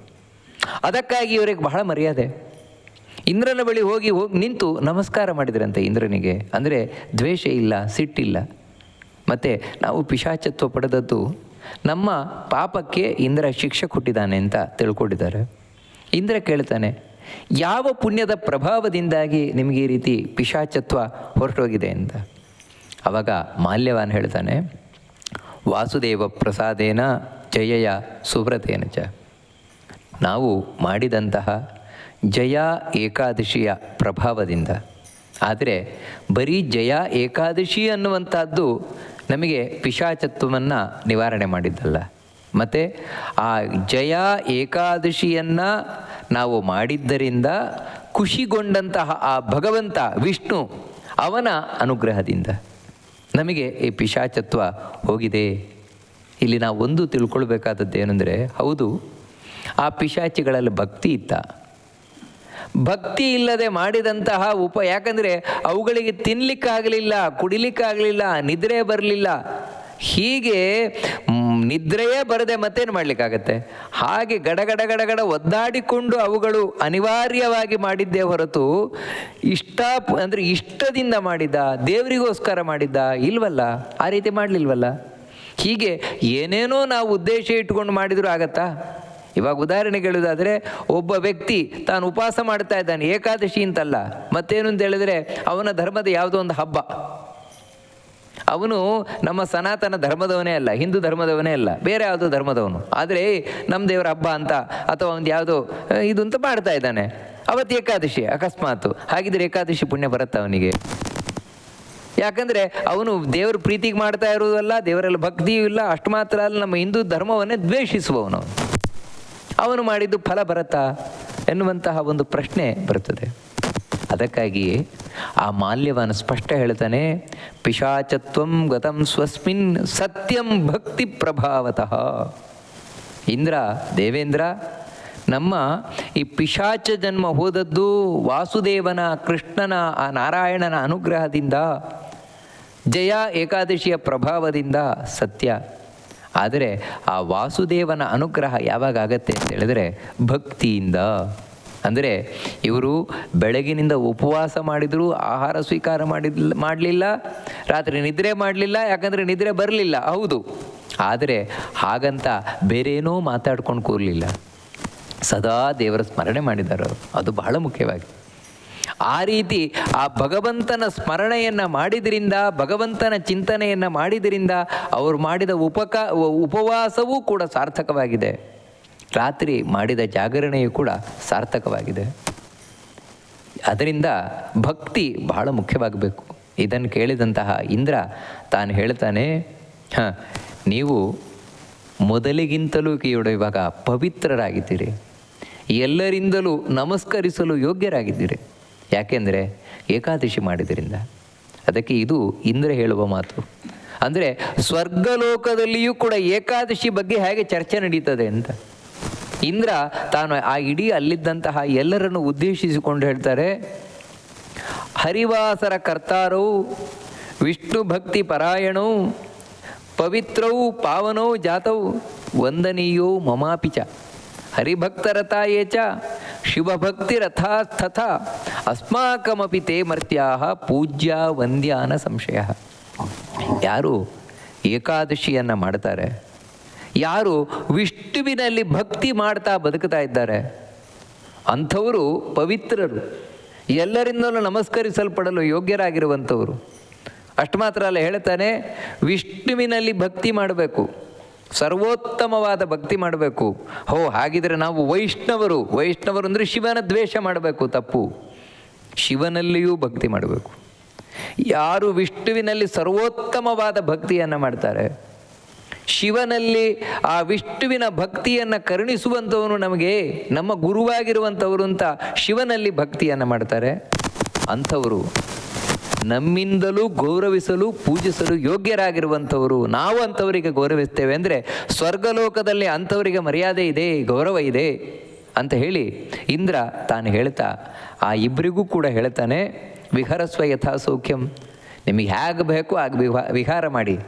ಅದಕ್ಕಾಗಿ ಇವರಿಗೆ ಬಹಳ ಮರ್ಯಾದೆ. ಇಂದ್ರನ ಬಳಿ ಹೋಗಿ ಹೋಗಿ ನಿಂತು ನಮಸ್ಕಾರ ಮಾಡಿದ್ರಂತೆ ಇಂದ್ರನಿಗೆ. ಅಂದರೆ ದ್ವೇಷ ಇಲ್ಲ, ಸಿಟ್ಟಿಲ್ಲ. ಮತ್ತು ನಾವು ಪಿಶಾಚತ್ವ ಪಡೆದದ್ದು ನಮ್ಮ ಪಾಪಕ್ಕೆ ಇಂದ್ರ ಶಿಕ್ಷೆ ಕೊಟ್ಟಿದ್ದಾನೆ ಅಂತ ತಿಳ್ಕೊಂಡಿದ್ದಾರೆ. ಇಂದ್ರ ಕೇಳ್ತಾನೆ, ಯಾವ ಪುಣ್ಯದ ಪ್ರಭಾವದಿಂದಾಗಿ ನಿಮಗೆ ಈ ರೀತಿ ಪಿಶಾಚತ್ವ ಹೊರಟೋಗಿದೆ ಅಂತ? ಆವಾಗ ಮಾಲ್ಯವಾನ್ ಹೇಳ್ತಾನೆ, ವಾಸುದೇವ ಪ್ರಸಾದೇನ ಜಯಯ ಸುವ್ರತೇನ ಚ. ನಾವು ಮಾಡಿದಂತಹ ಜಯ ಏಕಾದಶಿಯ ಪ್ರಭಾವದಿಂದ. ಆದರೆ ಬರೀ ಜಯ ಏಕಾದಶಿ ಅನ್ನುವಂಥದ್ದು ನಮಗೆ ಪಿಶಾಚತ್ವವನ್ನು ನಿವಾರಣೆ ಮಾಡಿದ್ದಲ್ಲ. ಮತ್ತು ಆ ಜಯ ಏಕಾದಶಿಯನ್ನು ನಾವು ಮಾಡಿದ್ದರಿಂದ ಖುಷಿಗೊಂಡಂತಹ ಆ ಭಗವಂತ ವಿಷ್ಣು ಅವನ ಅನುಗ್ರಹದಿಂದ ನಮಗೆ ಈ ಪಿಶಾಚತ್ವ ಹೋಗಿದೆ. ಇಲ್ಲಿ ನಾವು ಒಂದು ತಿಳ್ಕೊಳ್ಬೇಕಾದದ್ದು ಏನಂದರೆ ಹೌದು, ಆ ಪಿಶಾಚಿಗಳಲ್ಲಿ ಭಕ್ತಿ ಇತ್ತ. ಭಕ್ತಿ ಇಲ್ಲದೆ ಮಾಡಿದಂತಹ ಉಪ, ಯಾಕಂದರೆ ಅವುಗಳಿಗೆ ತಿನ್ನಲಿಕ್ಕಾಗಲಿಲ್ಲ ಕುಡಿಲಿಕ್ಕಾಗಲಿಲ್ಲ, ನಿದ್ರೆ ಬರಲಿಲ್ಲ. ಹೀಗೆ ನಿದ್ರೆಯೇ ಬರದೆ ಮತ್ತೇನು ಮಾಡಲಿಕ್ಕಾಗತ್ತೆ? ಹಾಗೆ ಗಡಗಡ ಗಡಗಡ ಒದ್ದಾಡಿಕೊಂಡು ಅವುಗಳು ಅನಿವಾರ್ಯವಾಗಿ ಮಾಡಿದ್ದೇ ಹೊರತು ಇಷ್ಟ, ಅಂದರೆ ಇಷ್ಟದಿಂದ ಮಾಡಿದ್ದ ದೇವರಿಗೋಸ್ಕರ ಮಾಡಿದ್ದ ಇಲ್ವಲ್ಲ? ಆ ರೀತಿ ಮಾಡಲಿಲ್ವಲ್ಲ? ಹೀಗೆ ಏನೇನೋ ನಾವು ಉದ್ದೇಶ ಇಟ್ಕೊಂಡು ಮಾಡಿದರೂ ಆಗತ್ತಾ? ಇವಾಗ ಉದಾಹರಣೆ ಹೇಳುವುದಾದರೆ ಒಬ್ಬ ವ್ಯಕ್ತಿ ತಾನು ಉಪವಾಸ ಮಾಡ್ತಾ ಇದ್ದಾನೆ, ಏಕಾದಶಿ ಅಂತಲ್ಲ, ಮತ್ತೇನು ಅಂತ ಹೇಳಿದ್ರೆ, ಅವನ ಧರ್ಮದ ಯಾವುದೋ ಒಂದು ಹಬ್ಬ. ಅವನು ನಮ್ಮ ಸನಾತನ ಧರ್ಮದವನೇ ಅಲ್ಲ, ಹಿಂದೂ ಧರ್ಮದವನೇ ಅಲ್ಲ, ಬೇರೆ ಯಾವುದೋ ಧರ್ಮದವನು. ಆದರೆ ನಮ್ಮ ದೇವರ ಹಬ್ಬ ಅಂತ, ಅಥವಾ ಒಂದು ಯಾವುದೋ ಇದು ಅಂತ ಮಾಡ್ತಾ ಇದ್ದಾನೆ. ಅವತ್ತು ಏಕಾದಶಿ, ಅಕಸ್ಮಾತ್. ಹಾಗಿದ್ರೆ ಏಕಾದಶಿ ಪುಣ್ಯ ಬರುತ್ತೆ ಅವನಿಗೆ? ಯಾಕಂದರೆ ಅವನು ದೇವರ ಪ್ರೀತಿಗೆ ಮಾಡ್ತಾ ಇರುವುದಲ್ಲ, ದೇವರಲ್ಲಿ ಭಕ್ತಿಯೂ ಇಲ್ಲ, ಅಷ್ಟು ಮಾತ್ರ ಅಲ್ಲ, ನಮ್ಮ ಹಿಂದೂ ಧರ್ಮವನ್ನೇ ದ್ವೇಷಿಸುವವನು. ಅವನು. ಮಾಡಿದ್ದು ಫಲ ಬರುತ್ತಾ ಎನ್ನುವಂತಹ ಒಂದು ಪ್ರಶ್ನೆ ಬರುತ್ತದೆ ಅದಕ್ಕಾಗಿಯೇ ಆ ಮಾಲ್ಯವನ್ನು ಸ್ಪಷ್ಟ ಹೇಳ್ತಾನೆ, ಪಿಶಾಚತ್ವಂ ಗತಂ ಸ್ವಸ್ಮಿನ್ ಸತ್ಯಂ ಭಕ್ತಿ ಪ್ರಭಾವತಃ ಇಂದ್ರ, ದೇವೇಂದ್ರ, ನಮ್ಮ ಈ ಪಿಶಾಚ ಜನ್ಮ ಹೋದದ್ದು ವಾಸುದೇವನ, ಕೃಷ್ಣನ, ಆ ನಾರಾಯಣನ ಅನುಗ್ರಹದಿಂದ, ಜಯ ಏಕಾದಶಿಯ ಪ್ರಭಾವದಿಂದ ಸತ್ಯ ಆದರೆ ಆ ವಾಸುದೇವನ ಅನುಗ್ರಹ ಯಾವಾಗ ಆಗತ್ತೆ ಅಂತ ಹೇಳಿದ್ರೆ ಭಕ್ತಿಯಿಂದ. ಅಂದರೆ ಇವರು ಬೆಳಗಿನಿಂದ ಉಪವಾಸ ಮಾಡಿದರೂ, ಆಹಾರ ಸ್ವೀಕಾರ ಮಾಡಿಲ್ಲ ಮಾಡಲಿಲ್ಲ, ರಾತ್ರಿ ನಿದ್ರೆ ಮಾಡಲಿಲ್ಲ, ಯಾಕಂದರೆ ನಿದ್ರೆ ಬರಲಿಲ್ಲ, ಹೌದು. ಆದರೆ ಹಾಗಂತ ಬೇರೇನೋ ಮಾತಾಡ್ಕೊಂಡು ಕೂರಲಿಲ್ಲ. ಸದಾ ದೇವರ ಸ್ಮರಣೆ ಮಾಡಿದ್ದಾರೆ ಅದು ಬಹಳ ಮುಖ್ಯವಾಗಿ. ಆ ರೀತಿ ಆ ಭಗವಂತನ ಸ್ಮರಣೆಯನ್ನು ಮಾಡಿದ್ರಿಂದ, ಭಗವಂತನ ಚಿಂತನೆಯನ್ನು ಮಾಡಿದ್ರಿಂದ ಅವರು ಮಾಡಿದ ಉಪಕ, ಉಪವಾಸವೂ ಕೂಡ ಸಾರ್ಥಕವಾಗಿದೆ. ರಾತ್ರಿ ಮಾಡಿದ ಜಾಗರಣೆಯೂ ಕೂಡ ಸಾರ್ಥಕವಾಗಿದೆ. ಅದರಿಂದ ಭಕ್ತಿ ಬಹಳ ಮುಖ್ಯವಾಗಬೇಕು. ಇದನ್ನು ಕೇಳಿದಂತಹ ಇಂದ್ರ ತಾನು ಹೇಳ್ತಾನೆ, ಹಾಂ, ನೀವು ಮೊದಲಿಗಿಂತಲೂ ಕೀಯೋಡ ಇವಾಗ ಪವಿತ್ರರಾಗಿದ್ದೀರಿ. ಎಲ್ಲರಿಂದಲೂ ನಮಸ್ಕರಿಸಲು ಯೋಗ್ಯರಾಗಿದ್ದೀರಿ. ಯಾಕೆಂದರೆ ಏಕಾದಶಿ ಮಾಡಿದ್ರಿಂದ. ಅದಕ್ಕೆ ಇದು ಇಂದ್ರ ಹೇಳುವ ಮಾತು. ಅಂದರೆ ಸ್ವರ್ಗಲೋಕದಲ್ಲಿಯೂ ಕೂಡ ಏಕಾದಶಿ ಬಗ್ಗೆ ಹೇಗೆ ಚರ್ಚೆ ನಡೀತದೆ ಅಂತ. ಇಂದ್ರ ತಾನು ಆ ಇಡೀ ಅಲ್ಲಿದ್ದಂತಹ ಎಲ್ಲರನ್ನು ಉದ್ದೇಶಿಸಿಕೊಂಡು ಹೇಳ್ತಾರೆ, ಹರಿವಾಸರ ಕರ್ತಾರವು ವಿಷ್ಣು ಭಕ್ತಿ ಪರಾಯಣವು ಪವಿತ್ರವು ಪಾವನವು ಜಾತವು ವಂದನೀಯೋ ಮಮಾಪಿಚ ಹರಿಭಕ್ತರಥಾಯೇ ಚ ತಥಾ ಅಸ್ಮಾಕಮಪಿ ತೇ ಮರ್ತ್ಯಾ ಪೂಜ್ಯ ವಂದ್ಯಾನ ಸಂಶಯ. ಯಾರು ಏಕಾದಶಿಯನ್ನು ಮಾಡ್ತಾರೆ? ಯಾರು ವಿಷ್ಣುವಿನಲ್ಲಿ ಭಕ್ತಿ ಮಾಡ್ತಾ ಬದುಕ್ತಾ ಇದ್ದಾರೆ? ಅಂಥವರು ಪವಿತ್ರರು. ಎಲ್ಲರಿಂದಲೂ ನಮಸ್ಕರಿಸಲ್ಪಡಲು ಯೋಗ್ಯರಾಗಿರುವಂಥವರು. ಅಷ್ಟು ಮಾತ್ರ ಅಲ್ಲ ಹೇಳ್ತಾನೆ, ವಿಷ್ಣುವಿನಲ್ಲಿ ಭಕ್ತಿ ಮಾಡಬೇಕು. ಸರ್ವೋತ್ತಮವಾದ ಭಕ್ತಿ ಮಾಡಬೇಕು. ಹೋ, ಹಾಗಿದ್ರೆ ನಾವು ವೈಷ್ಣವರು ವೈಷ್ಣವರು ಅಂದರೆ ಶಿವನ ದ್ವೇಷ ಮಾಡಬೇಕು, ತಪ್ಪು. ಶಿವನಲ್ಲಿಯೂ ಭಕ್ತಿ ಮಾಡಬೇಕು. ಯಾರು ವಿಷ್ಣುವಿನಲ್ಲಿ ಸರ್ವೋತ್ತಮವಾದ ಭಕ್ತಿಯನ್ನು ಮಾಡ್ತಾರೆ? ಶಿವನಲ್ಲಿ ಆ ವಿಷ್ಣುವಿನ ಭಕ್ತಿಯನ್ನು ಕರುಣಿಸುವಂಥವನು ನಮಗೆ, ನಮ್ಮ ಗುರುವಾಗಿರುವಂಥವರು ಅಂತ ಶಿವನಲ್ಲಿ ಭಕ್ತಿಯನ್ನು ಮಾಡ್ತಾರೆ? ಅಂಥವರು. ನಮ್ಮಿಂದಲೂ ಗೌರವಿಸಲು, ಪೂಜಿಸಲು ಯೋಗ್ಯರಾಗಿರುವಂಥವರು ನಾವು ಅಂಥವರಿಗೆ ಗೌರವಿಸ್ತೇವೆ ಅಂದರೆ ಸ್ವರ್ಗಲೋಕದಲ್ಲಿ ಅಂಥವರಿಗೆ ಮರ್ಯಾದೆ ಇದೆ, ಗೌರವ ಇದೆ ಅಂತ ಹೇಳಿ ಇಂದ್ರ ತಾನು ಹೇಳ್ತಾ, ಆ ಇಬ್ಬರಿಗೂ ಕೂಡ ಹೇಳ್ತಾನೆ, ವಿಹರಸ್ವ ಯಥಾ ಸೌಖ್ಯಂ ನಿಮಗೆ ಹೇಗೆ ಬೇಕು ಆಗ ವಿಹ, ವಿಹಾರ ಮಾಡಿ.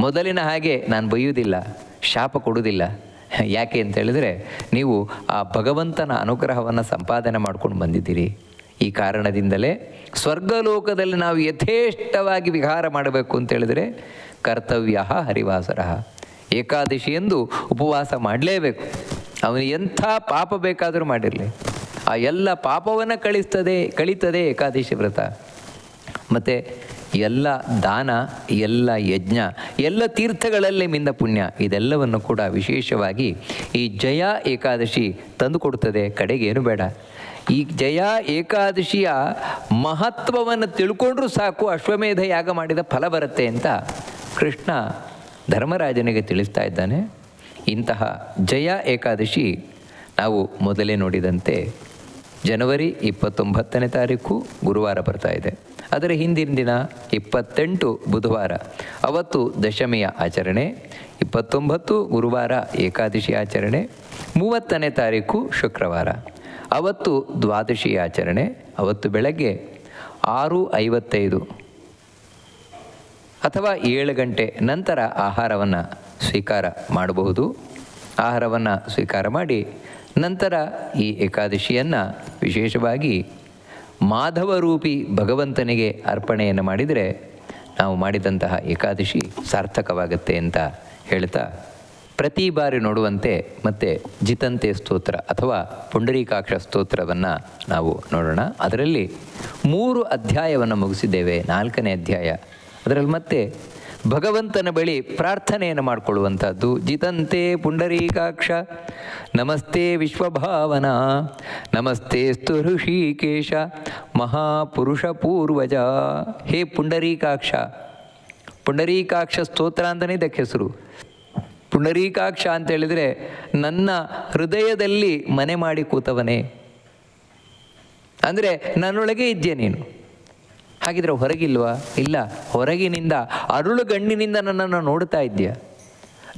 ಮೊದಲಿನ ಹಾಗೆ ನಾನು ಬೈಯುವುದಿಲ್ಲ ಶಾಪ ಕೊಡುವುದಿಲ್ಲ. ಯಾಕೆ ಅಂತ ಹೇಳಿದ್ರೆ ನೀವು ಆ ಭಗವಂತನ ಅನುಗ್ರಹವನ್ನು ಸಂಪಾದನೆ ಮಾಡ್ಕೊಂಡು ಬಂದಿದ್ದೀರಿ. ಈ ಕಾರಣದಿಂದಲೇ ಸ್ವರ್ಗಲೋಕದಲ್ಲಿ ನಾವು ಯಥೇಷ್ಟವಾಗಿ ವಿಹಾರ ಮಾಡಬೇಕು ಅಂತ ಹೇಳಿದರೆ ಕರ್ತವ್ಯ ಹರಿವಾಸರ. ಏಕಾದಶಿ ಎಂದು ಉಪವಾಸ ಮಾಡಲೇಬೇಕು. ಅವನು ಎಂಥ ಪಾಪ ಬೇಕಾದರೂ ಮಾಡಿರಲಿ. ಆ ಎಲ್ಲ ಪಾಪವನ್ನು ಕಳಿಸ್ತದೆ, ಕಳೀತದೆ ಏಕಾದಶಿ ವ್ರತ. ಮತ್ತು ಎಲ್ಲ ದಾನ, ಎಲ್ಲ ಯಜ್ಞ, ಎಲ್ಲ ತೀರ್ಥಗಳಲ್ಲಿ ಮಿಂದ ಪುಣ್ಯ, ಇದೆಲ್ಲವನ್ನು ಕೂಡ ವಿಶೇಷವಾಗಿ ಈ ಜಯ ಏಕಾದಶಿ ತಂದುಕೊಡುತ್ತದೆ ಕಡೆಗೇನು ಬೇಡ. ಈ ಜಯ ಏಕಾದಶಿಯ ಮಹತ್ವವನ್ನು ತಿಳ್ಕೊಂಡ್ರೂ ಸಾಕು, ಅಶ್ವಮೇಧ ಯಾಗ ಮಾಡಿದ ಫಲ ಬರುತ್ತೆ ಅಂತ ಕೃಷ್ಣ ಧರ್ಮರಾಜನಿಗೆ ತಿಳಿಸ್ತಾ ಇದ್ದಾನೆ. ಇಂತಹ ಜಯ ಏಕಾದಶಿ ನಾವು ಮೊದಲೇ ನೋಡಿದಂತೆ ಜನವರಿ ಇಪ್ಪತ್ತೊಂಬತ್ತನೇ ತಾರೀಕು ಗುರುವಾರ ಬರ್ತಾ ಇದೆ. ಅದರ ಹಿಂದಿನ ದಿನ ಇಪ್ಪತ್ತೆಂಟು ಬುಧವಾರ, ಅವತ್ತು ದಶಮಿಯ ಆಚರಣೆ, ಇಪ್ಪತ್ತೊಂಬತ್ತು ಗುರುವಾರ ಏಕಾದಶಿ ಆಚರಣೆ, ಮೂವತ್ತನೇ ತಾರೀಕು ಶುಕ್ರವಾರ. ಅವತ್ತು ದ್ವಾದಶಿ ಆಚರಣೆ, ಅವತ್ತು ಬೆಳಗ್ಗೆ ಆರು ಐವತ್ತೈದು ಅಥವಾ ಏಳು ಗಂಟೆ ನಂತರ ಆಹಾರವನ್ನು ಸ್ವೀಕಾರ ಮಾಡಬಹುದು. ಆಹಾರವನ್ನು ಸ್ವೀಕಾರ ಮಾಡಿ ನಂತರ ಈ ಏಕಾದಶಿಯನ್ನು ವಿಶೇಷವಾಗಿ ಮಾಧವರೂಪಿ ಭಗವಂತನಿಗೆ ಅರ್ಪಣೆಯನ್ನು ಮಾಡಿದರೆ ನಾವು ಮಾಡಿದಂತಹ ಏಕಾದಶಿ ಸಾರ್ಥಕವಾಗುತ್ತೆ ಅಂತ ಹೇಳ್ತಾ ಪ್ರತಿ ಬಾರಿ ನೋಡುವಂತೆ ಮತ್ತೆ ಜಿತಂತೆ ಸ್ತೋತ್ರ ಅಥವಾ ಪುಂಡರೀಕಾಕ್ಷ ಸ್ತೋತ್ರವನ್ನು ನಾವು ನೋಡೋಣ. ಅದರಲ್ಲಿ ಮೂರು ಅಧ್ಯಾಯವನ್ನು ಮುಗಿಸಿದ್ದೇವೆ. ನಾಲ್ಕನೇ ಅಧ್ಯಾಯ. ಅದರಲ್ಲಿ ಮತ್ತೆ ಭಗವಂತನ ಬಳಿ ಪ್ರಾರ್ಥನೆಯನ್ನು ಮಾಡಿಕೊಳ್ಳುವಂಥದ್ದು ಜಿತಂತೆ ಪುಂಡರೀಕಾಕ್ಷ, ನಮಸ್ತೆ ವಿಶ್ವಭಾವನ, ನಮಸ್ತೆ ಸ್ತು ಋಷಿಕೇಶ, ಮಹಾಪುರುಷ ಪೂರ್ವಜ. ಹೇ ಪುಂಡರೀಕಾಕ್ಷ. ಪುಂಡರೀಕಾಕ್ಷ ಸ್ತೋತ್ರ ಅಂತಲೇ ಇದಕ್ಕೆ ಹೆಸರು. ಪುಂಡರೀಕಾಕ್ಷ ಅಂತ ಹೇಳಿದರೆ ನನ್ನ ಹೃದಯದಲ್ಲಿ ಮನೆ ಮಾಡಿ ಕೂತವನೇ. ಅಂದರೆ ನನ್ನೊಳಗೆ ಇದ್ದೆ ನೀನು? ಹಾಗಿದ್ರೆ ಹೊರಗಿಲ್ವಾ? ಇಲ್ಲ, ಹೊರಗಿನಿಂದ ಅರುಳು ಗಣ್ಣಿನಿಂದ ನನ್ನನ್ನು ನೋಡ್ತಾ ಇದ್ದೀಯ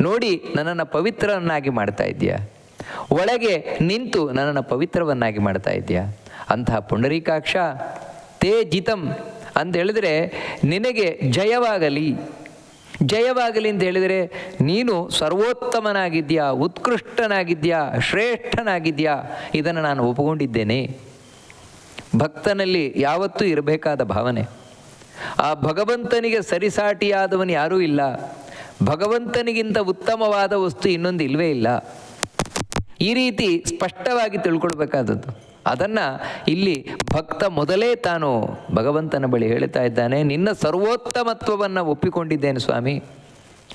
ನೋಡಿ, ನನ್ನನ್ನು ಪವಿತ್ರವನ್ನಾಗಿ ಮಾಡ್ತಾ ಇದ್ದೀಯ ಒಳಗೆ ನಿಂತು ನನ್ನನ್ನು ಪವಿತ್ರವನ್ನಾಗಿ ಮಾಡ್ತಾ ಇದ್ದೀಯ ಅಂತಹ ಪುಂಡರೀಕಾಕ್ಷ ತೇ ಜಿತಂ ಅಂತ ಹೇಳಿದ್ರೆ ನಿನಗೆ ಜಯವಾಗಲಿ. ಜಯವಾಗಲಿ ಅಂತ ಹೇಳಿದರೆ, ನೀನು ಸರ್ವೋತ್ತಮನಾಗಿದ್ಯಾ ಉತ್ಕೃಷ್ಟನಾಗಿದ್ಯಾ ಶ್ರೇಷ್ಠನಾಗಿದ್ಯಾ ಇದನ್ನು ನಾನು ಒಪ್ಪಿಕೊಂಡಿದ್ದೇನೆ. ಭಕ್ತನಲ್ಲಿ ಯಾವತ್ತೂ ಇರಬೇಕಾದ ಭಾವನೆ. ಆ ಭಗವಂತನಿಗೆ ಸರಿಸಾಟಿಯಾದವನು ಯಾರೂ ಇಲ್ಲ. ಭಗವಂತನಿಗಿಂತ ಉತ್ತಮವಾದ ವಸ್ತು ಇನ್ನೊಂದು ಇಲ್ಲವೇ ಇಲ್ಲ. ಈ ರೀತಿ ಸ್ಪಷ್ಟವಾಗಿ ತಿಳ್ಕೊಳ್ಬೇಕಾದದ್ದು. ಅದನ್ನು ಇಲ್ಲಿ ಭಕ್ತ ಮೊದಲೇ ತಾನು ಭಗವಂತನ ಬಳಿ ಹೇಳ್ತಾ ಇದ್ದಾನೆ, ನಿನ್ನ ಸರ್ವೋತ್ತಮತ್ವವನ್ನು ಒಪ್ಪಿಕೊಂಡಿದ್ದೇನೆ ಸ್ವಾಮಿ.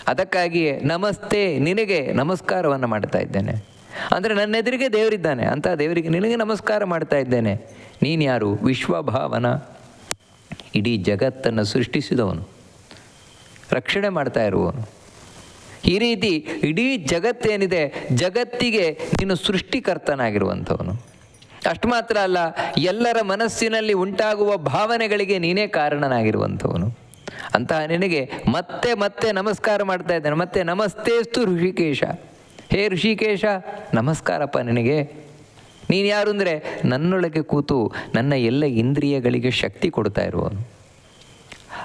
ಅದಕ್ಕಾಗಿಯೇ ನಮಸ್ತೆ, ನಿನಗೆ ನಮಸ್ಕಾರವನ್ನು ಮಾಡ್ತಾ ಇದ್ದೇನೆ. ಅಂದರೆ ನನ್ನ ಎದುರಿಗೆ ದೇವರಿದ್ದಾನೆ, ಅಂತ ದೇವರಿಗೆ ನಿನಗೆ ನಮಸ್ಕಾರ ಮಾಡ್ತಾ ಇದ್ದೇನೆ. ನೀನು ಯಾರು? ವಿಶ್ವಭಾವನ. ಇಡೀ ಜಗತ್ತನ್ನು ಸೃಷ್ಟಿಸಿದವನು. ರಕ್ಷಣೆ ಮಾಡ್ತಾ ಇರುವವನು. ಈ ರೀತಿ ಇಡೀ ಜಗತ್ತೇನಿದೆ, ಜಗತ್ತಿಗೆ ನೀನು ಸೃಷ್ಟಿಕರ್ತನಾಗಿರುವಂಥವನು. ಅಷ್ಟು ಮಾತ್ರ ಅಲ್ಲ, ಎಲ್ಲರ ಮನಸ್ಸಿನಲ್ಲಿ ಉಂಟಾಗುವ ಭಾವನೆಗಳಿಗೆ ನೀನೇ ಕಾರಣನಾಗಿರುವಂಥವನು. ಅಂತಹ ನಿನಗೆ ಮತ್ತೆ ಮತ್ತೆ ನಮಸ್ಕಾರ ಮಾಡ್ತಾ ಇದ್ದಾನೆ. ಮತ್ತೆ ನಮಸ್ತೇಸ್ತು ಋಷಿಕೇಶ. ಹೇ ಋಷಿಕೇಶ, ನಮಸ್ಕಾರಪ್ಪ ನಿನಗೆ. ನೀನು ಯಾರು ಅಂದರೆ ನನ್ನೊಳಗೆ ಕೂತು ನನ್ನ ಎಲ್ಲ ಇಂದ್ರಿಯಗಳಿಗೆ ಶಕ್ತಿ ಕೊಡ್ತಾ ಇರುವವನು.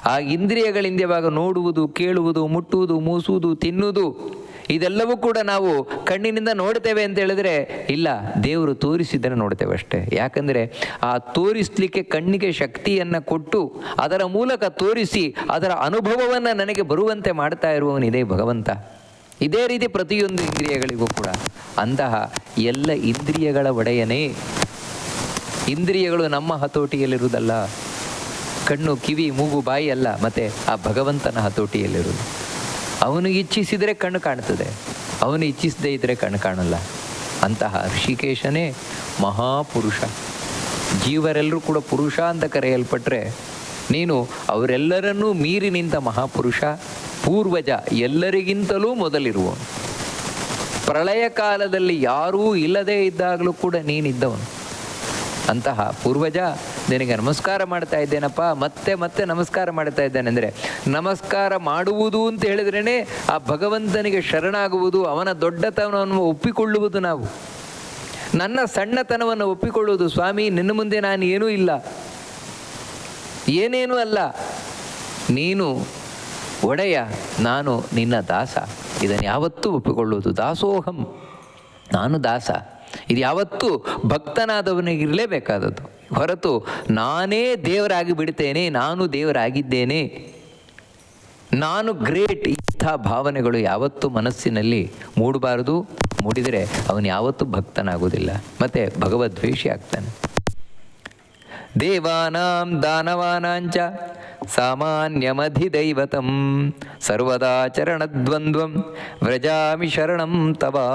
ಆ ಇಂದ್ರಿಯಗಳಿಂದ ಇವಾಗ ನೋಡುವುದು, ಕೇಳುವುದು, ಮುಟ್ಟುವುದು, ಮೂಸುವುದು, ತಿನ್ನುವುದು ಇದೆಲ್ಲವೂ ಕೂಡ ನಾವು ಕಣ್ಣಿನಿಂದ ನೋಡ್ತೇವೆ ಅಂತ ಹೇಳಿದ್ರೆ, ಇಲ್ಲ, ದೇವರು ತೋರಿಸಿದ್ದನ್ನು ನೋಡ್ತೇವೆ ಅಷ್ಟೇ. ಯಾಕಂದರೆ ಆ ತೋರಿಸಲಿಕ್ಕೆ ಕಣ್ಣಿಗೆ ಶಕ್ತಿಯನ್ನು ಕೊಟ್ಟು ಅದರ ಮೂಲಕ ತೋರಿಸಿ ಅದರ ಅನುಭವವನ್ನು ನನಗೆ ಬರುವಂತೆ ಮಾಡ್ತಾ ಇರುವವನಿದೆ ಭಗವಂತ. ಇದೇ ರೀತಿ ಪ್ರತಿಯೊಂದು ಇಂದ್ರಿಯಗಳಿಗೂ ಕೂಡ. ಅಂತಹ ಎಲ್ಲ ಇಂದ್ರಿಯಗಳ ಒಡೆಯನೇ. ಇಂದ್ರಿಯಗಳು ನಮ್ಮ ಹತೋಟಿಯಲ್ಲಿರುವುದಲ್ಲ. ಕಣ್ಣು, ಕಿವಿ, ಮೂಗು, ಬಾಯಿ ಅಲ್ಲ, ಮತ್ತೆ ಆ ಭಗವಂತನ ಹತೋಟಿಯಲ್ಲಿರುವುದು. ಅವನು ಇಚ್ಛಿಸಿದರೆ ಕಣ್ಣು ಕಾಣ್ತದೆ. ಅವನು ಇಚ್ಛಿಸದೇ ಇದ್ದರೆ ಕಣ್ಣು ಕಾಣಲ್ಲ. ಅಂತಹ ಋಷಿಕೇಶನೇ ಮಹಾಪುರುಷ. ಜೀವರೆಲ್ಲರೂ ಕೂಡ ಪುರುಷ ಅಂತ ಕರೆಯಲ್ಪಟ್ಟರೆ ನೀನು ಅವರೆಲ್ಲರನ್ನೂ ಮೀರಿ ನಿಂತ ಮಹಾಪುರುಷ, ಪೂರ್ವಜ ಎಲ್ಲರಿಗಿಂತಲೂ ಮೊದಲಿರುವ ಪ್ರಳಯ ಕಾಲದಲ್ಲಿ ಯಾರೂ ಇಲ್ಲದೇ ಇದ್ದಾಗಲೂ ಕೂಡ ನೀನಿದ್ದವನು. ಅಂತಹ ಪೂರ್ವಜ ನಿನಗೆ ನಮಸ್ಕಾರ ಮಾಡ್ತಾ ಇದ್ದೇನಪ್ಪ, ಮತ್ತೆ ಮತ್ತೆ ನಮಸ್ಕಾರ ಮಾಡ್ತಾ ಇದ್ದೇನೆ ಅಂದರೆ, ನಮಸ್ಕಾರ ಮಾಡುವುದು ಅಂತ ಹೇಳಿದ್ರೇ ಆ ಭಗವಂತನಿಗೆ ಶರಣಾಗುವುದು, ಅವನ ದೊಡ್ಡತನವನ್ನು ಒಪ್ಪಿಕೊಳ್ಳುವುದು ನಾವು. ನನ್ನ ಸಣ್ಣತನವನ್ನು ಒಪ್ಪಿಕೊಳ್ಳುವುದು ಸ್ವಾಮಿ, ನಿನ್ನ ಮುಂದೆ ನಾನು ಏನೂ ಇಲ್ಲ. ಏನೇನೂ ಅಲ್ಲ. ನೀನು ಒಡೆಯ, ನಾನು ನಿನ್ನ ದಾಸ. ಇದನ್ನು ಯಾವತ್ತೂ ಒಪ್ಪಿಕೊಳ್ಳುವುದು ದಾಸೋಹಂ. ನಾನು ದಾಸ. ಇದು ಯಾವತ್ತೂ ಭಕ್ತನಾದವನಿಗಿರಲೇಬೇಕಾದದ್ದು. ಹೊರತು ನಾನೇ ದೇವರಾಗಿ ಬಿಡ್ತೇನೆ, ನಾನು ದೇವರಾಗಿದ್ದೇನೆ. ನಾನು ಗ್ರೇಟ್ ಇಂಥ ಭಾವನೆಗಳು ಯಾವತ್ತೂ ಮನಸ್ಸಿನಲ್ಲಿ ಮೂಡಬಾರದು. ಮೂಡಿದರೆ ಅವನು ಯಾವತ್ತೂ ಭಕ್ತನಾಗುವುದಿಲ್ಲ. ಮತ್ತು ಭಗವದ್ವೇಷಿ ಆಗ್ತಾನೆ. ದೇವಾನಾಂ ದಾನವಾನಾಂಚ ಸಾಮಾನ್ಯಮಧಿದೈವತಂ ಸರ್ವದಾ ಚರಣದ್ವಂದ್ವಂ ವ್ರಜಾಮಿ ಶರಣಂ ತವಾ.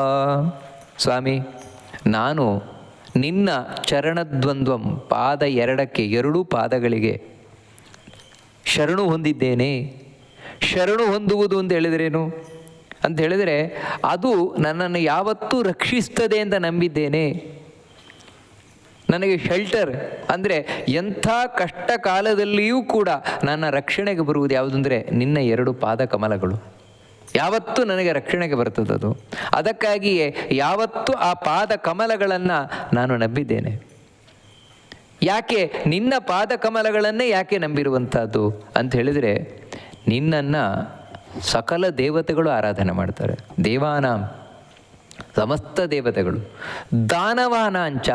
ಸ್ವಾಮಿ ನಾನು ನಿನ್ನ ಚರಣದ್ವಂದ್ವಂ ಪಾದ ಎರಡಕ್ಕೆ ಎರಡೂ ಪಾದಗಳಿಗೆ ಶರಣು ಹೊಂದಿದ್ದೇನೆ. ಶರಣು ಹೊಂದುವುದು ಅಂತ ಹೇಳಿದ್ರೇನು? ಅಂತ ಹೇಳಿದರೆ, ಅದು ನನ್ನನ್ನು ಯಾವತ್ತೂ ರಕ್ಷಿಸ್ತದೆ ಅಂತ ನಂಬಿದ್ದೇನೆ. ನನಗೆ ಶೆಲ್ಟರ್ ಅಂದರೆ ಎಂಥ ಕಷ್ಟ ಕಾಲದಲ್ಲಿಯೂ ಕೂಡ ನನ್ನ ರಕ್ಷಣೆಗೆ ಬರುವುದು ಯಾವುದಂದರೆ ನಿನ್ನ ಎರಡು ಪಾದ ಕಮಲಗಳು ಯಾವತ್ತೂ ನನಗೆ ರಕ್ಷಣೆಗೆ ಬರ್ತದದು ಅದು. ಅದಕ್ಕಾಗಿಯೇ ಯಾವತ್ತೂ ಆ ಪಾದ ಕಮಲಗಳನ್ನು ನಾನು ನಂಬಿದ್ದೇನೆ. ಯಾಕೆ ನಿನ್ನ ಪಾದ ಕಮಲಗಳನ್ನೇ ಯಾಕೆ ನಂಬಿರುವಂಥದ್ದು ಅಂತ ಹೇಳಿದರೆ ನಿನ್ನನ್ನು ಸಕಲ ದೇವತೆಗಳು ಆರಾಧನೆ ಮಾಡ್ತಾರೆ. ದೇವಾನ, ಸಮಸ್ತ ದೇವತೆಗಳು. ದಾನವಾನಾಂಚ,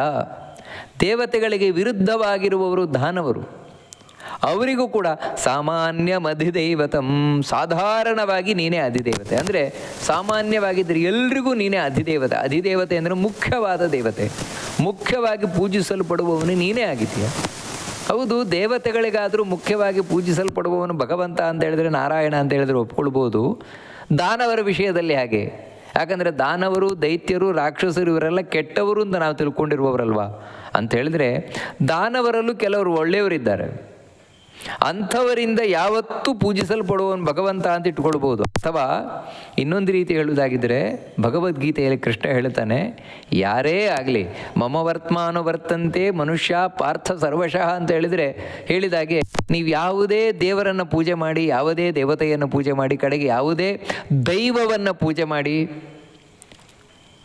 ದೇವತೆಗಳಿಗೆ ವಿರುದ್ಧವಾಗಿರುವವರು ದಾನವರು. ಅವರಿಗೂ ಕೂಡ ಸಾಮಾನ್ಯ ಮಧಿದೈವತಂ. ಸಾಧಾರಣವಾಗಿ ನೀನೇ ಅಧಿದೇವತೆ. ಅಂದರೆ ಸಾಮಾನ್ಯವಾಗಿದ್ದರೆ ಎಲ್ರಿಗೂ ನೀನೇ ಅಧಿದೇವತೆ. ಅಧಿದೇವತೆ ಅಂದರೆ ಮುಖ್ಯವಾದ ದೇವತೆ. ಮುಖ್ಯವಾಗಿ ಪೂಜಿಸಲ್ಪಡುವವನು ನೀನೇ ಆಗಿದೆಯಾ ಹೌದು, ದೇವತೆಗಳಿಗಾದರೂ ಮುಖ್ಯವಾಗಿ ಪೂಜಿಸಲ್ಪಡುವವನು ಭಗವಂತ ಅಂತ ಹೇಳಿದ್ರೆ ನಾರಾಯಣ ಅಂತ ಹೇಳಿದ್ರೆ ಒಪ್ಕೊಳ್ಬೋದು. ದಾನವರ ವಿಷಯದಲ್ಲಿ ಹಾಗೆ. ಯಾಕಂದರೆ ದಾನವರು, ದೈತ್ಯರು, ರಾಕ್ಷಸರು ಇವರೆಲ್ಲ ಕೆಟ್ಟವರು ಅಂತ ನಾವು ತಿಳ್ಕೊಂಡಿರುವವರಲ್ವಾ? ಅಂತ ಹೇಳಿದ್ರೆ ದಾನವರಲ್ಲೂ ಕೆಲವರು ಒಳ್ಳೆಯವರಿದ್ದಾರೆ ಅಂಥವರಿಂದ ಯಾವತ್ತೂ ಪೂಜಿಸಲ್ಪಡುವವನು ಭಗವಂತ ಅಂತ ಇಟ್ಕೊಳ್ಬೋದು. ಅಥವಾ ಇನ್ನೊಂದು ರೀತಿ ಹೇಳುವುದಾಗಿದ್ದರೆ ಭಗವದ್ಗೀತೆಯಲ್ಲಿ ಕೃಷ್ಣ ಹೇಳ್ತಾನೆ, ಯಾರೇ ಆಗಲಿ ಮಮ ವರ್ತಮಾನ ವರ್ತಂತೆ ಮನುಷ್ಯ ಪಾರ್ಥ ಸರ್ವಶಃ ಅಂತ ಹೇಳಿದರೆ, ಹೇಳಿದಾಗೆ, ನೀವು ಯಾವುದೇ ದೇವರನ್ನು ಪೂಜೆ ಮಾಡಿ, ಯಾವುದೇ ದೇವತೆಯನ್ನು ಪೂಜೆ ಮಾಡಿ, ಕಡೆಗೆ ಯಾವುದೇ ದೈವವನ್ನು ಪೂಜೆ ಮಾಡಿ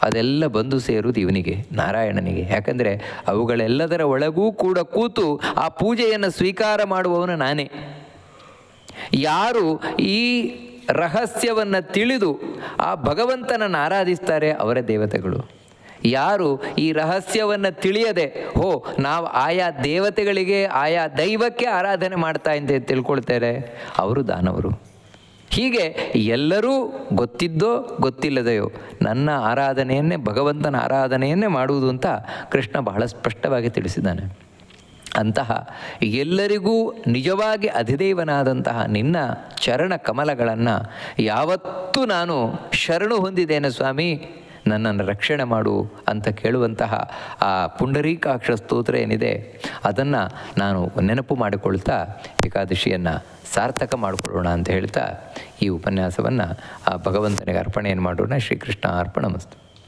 ಅದೆಲ್ಲ ಬಂದು ಸೇರುವುದು ಇವನಿಗೆ, ನಾರಾಯಣನಿಗೆ. ಯಾಕಂದರೆ ಅವುಗಳೆಲ್ಲದರ ಒಳಗೂ ಕೂಡ ಕೂತು ಆ ಪೂಜೆಯನ್ನು ಸ್ವೀಕಾರ ಮಾಡುವವನು ನಾನೇ. ಯಾರು ಈ ರಹಸ್ಯವನ್ನು ತಿಳಿದು ಆ ಭಗವಂತನನ್ನು ಆರಾಧಿಸ್ತಾರೆ ಅವರ ದೇವತೆಗಳು. ಯಾರು ಈ ರಹಸ್ಯವನ್ನು ತಿಳಿಯದೆ, ಹೋ, ನಾವು ಆಯಾ ದೇವತೆಗಳಿಗೆ, ಆಯಾ ದೈವಕ್ಕೆ ಆರಾಧನೆ ಮಾಡ್ತಾ ಅಂತ ತಿಳ್ಕೊಳ್ತಾರೆ, ಅವರು ದಾನವರು. ಹೀಗೆ ಎಲ್ಲರೂ ಗೊತ್ತಿದ್ದೋ ಗೊತ್ತಿಲ್ಲದೆಯೋ ನನ್ನ ಆರಾಧನೆಯನ್ನೇ, ಭಗವಂತನ ಆರಾಧನೆಯನ್ನೇ ಮಾಡುವುದು ಅಂತ ಕೃಷ್ಣ ಬಹಳ ಸ್ಪಷ್ಟವಾಗಿ ತಿಳಿಸಿದ್ದಾನೆ. ಅಂತಹ ಎಲ್ಲರಿಗೂ ನಿಜವಾಗಿ ಅಧಿದೇವನಾದಂತಹ ನಿನ್ನ ಚರಣ ಕಮಲಗಳನ್ನು ಯಾವತ್ತೂ ನಾನು ಶರಣು ಹೊಂದಿದ್ದೇನೆ ಸ್ವಾಮಿ, ನನ್ನನ್ನು ರಕ್ಷಣೆ ಮಾಡು ಅಂತ ಕೇಳುವಂತಹ ಆ ಪುಂಡರೀಕಾಕ್ಷ ಸ್ತೋತ್ರ ಏನಿದೆ, ಅದನ್ನು ನಾನು ನೆನಪು ಮಾಡಿಕೊಳ್ತಾ ಏಕಾದಶಿಯನ್ನು ಸಾರ್ಥಕ ಮಾಡಿಕೊಳ್ಳೋಣ ಅಂತ ಹೇಳ್ತಾ ಈ ಉಪನ್ಯಾಸವನ್ನು ಆ ಭಗವಂತನಿಗೆ ಅರ್ಪಣೆಯನ್ನು ಮಾಡೋಣ. ಶ್ರೀಕೃಷ್ಣ ಅರ್ಪಣ ಮಸ್ತು